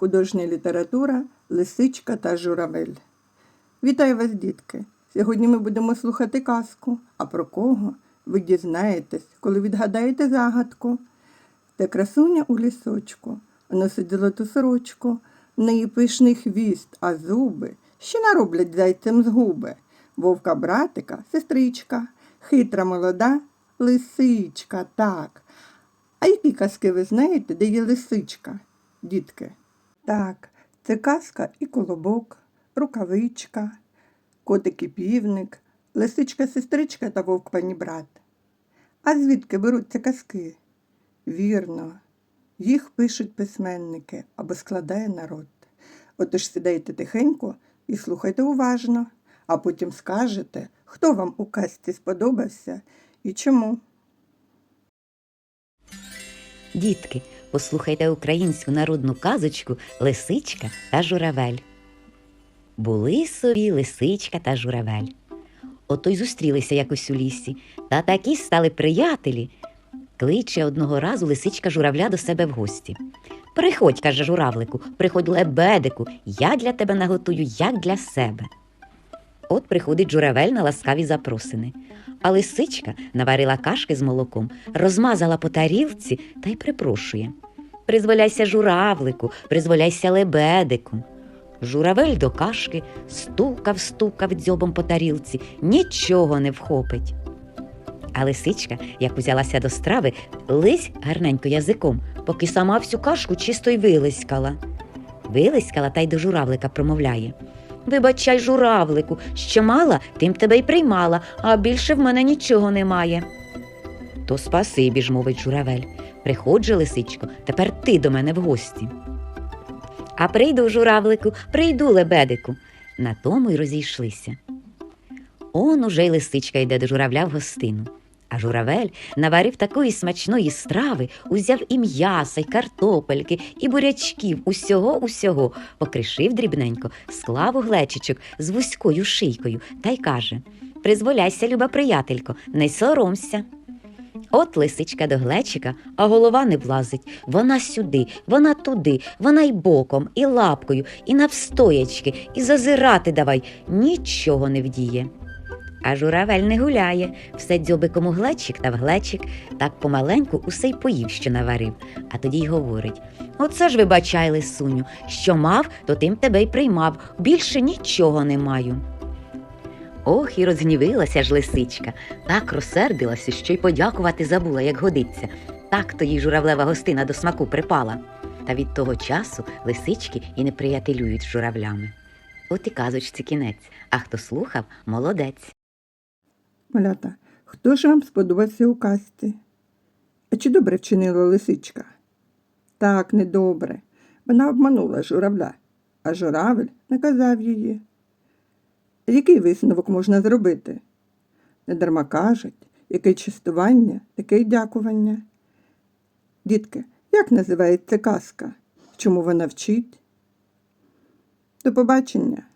Художня література Лисичка та журавель. Вітаю вас, дітки! Сьогодні ми будемо слухати казку. А про кого ви дізнаєтесь, коли відгадаєте загадку. Та красуня у лісочку, носить золоту сорочку, в неї пишний хвіст, а зуби ще нароблять зайцем згуби. Вовка братика, сестричка, хитра молода лисичка, так. А які казки ви знаєте, де є лисичка, дітки? Так, це казка і колобок, рукавичка, котик і півник, лисичка сестричка та вовк панібрат. А звідки беруться казки? Вірно, їх пишуть письменники або складає народ. Отож сідайте тихенько і слухайте уважно, а потім скажете, хто вам у казці сподобався і чому. Дітки, послухайте українську народну казочку Лисичка та журавель. Були собі лисичка та журавель. Ото й зустрілися якось у лісі, та такі стали приятелі. Кличе одного разу лисичка журавля до себе в гості. Приходь, каже журавлику, приходь лебедику, я для тебе наготую, як для себе. От приходить журавель на ласкаві запросини. А лисичка наварила кашки з молоком, розмазала по тарілці та й припрошує. Призволяйся журавлику, призволяйся лебедику. Журавель до кашки стукав, стукав дзьобом по тарілці, нічого не вхопить. А лисичка, як узялася до страви, лись гарненько язиком, поки сама всю кашку чисто й вилискала. Вилискала та й до журавлика промовляє. Вибачай, журавлику, що мала, тим тебе й приймала, а більше в мене нічого немає. То спасибі ж, мовить журавель. Приходжу, лисичко, тепер ти до мене в гості. А прийду, журавлику, прийду, лебедику. На тому й розійшлися. Он уже й лисичка йде до журавля в гостину. А журавель наварив такої смачної страви, узяв і м'яса, й картопельки, і бурячків, усього усього, покришив дрібненько, склав у глечичок з вузькою шийкою та й каже Призволяйся, люба приятелько, не соромся. От лисичка до глечика, а голова не влазить. Вона сюди, вона туди, вона й боком, і лапкою, і навстоячки, і зазирати давай, нічого не вдіє. А журавель не гуляє, все дзьобиком у глечик та в глечик, так помаленьку усе й поїв, що наварив, а тоді й говорить Оце ж вибачай, лисуню, що мав, то тим тебе й приймав, більше нічого не маю. Ох, і розгнівилася ж лисичка, так розсердилася, що й подякувати забула, як годиться. Так то їй журавлева гостина до смаку припала. Та від того часу лисички і не приятелюють журавлями. От і казочці кінець, а хто слухав, молодець. Малята, хто ж вам сподобався у казці? А чи добре вчинила лисичка? Так, недобре. Вона обманула журавля, а журавель наказав її. Який висновок можна зробити? Недарма кажуть, яке частування, таке й дякування. Дітки, як називається казка? Чому вона вчить? До побачення!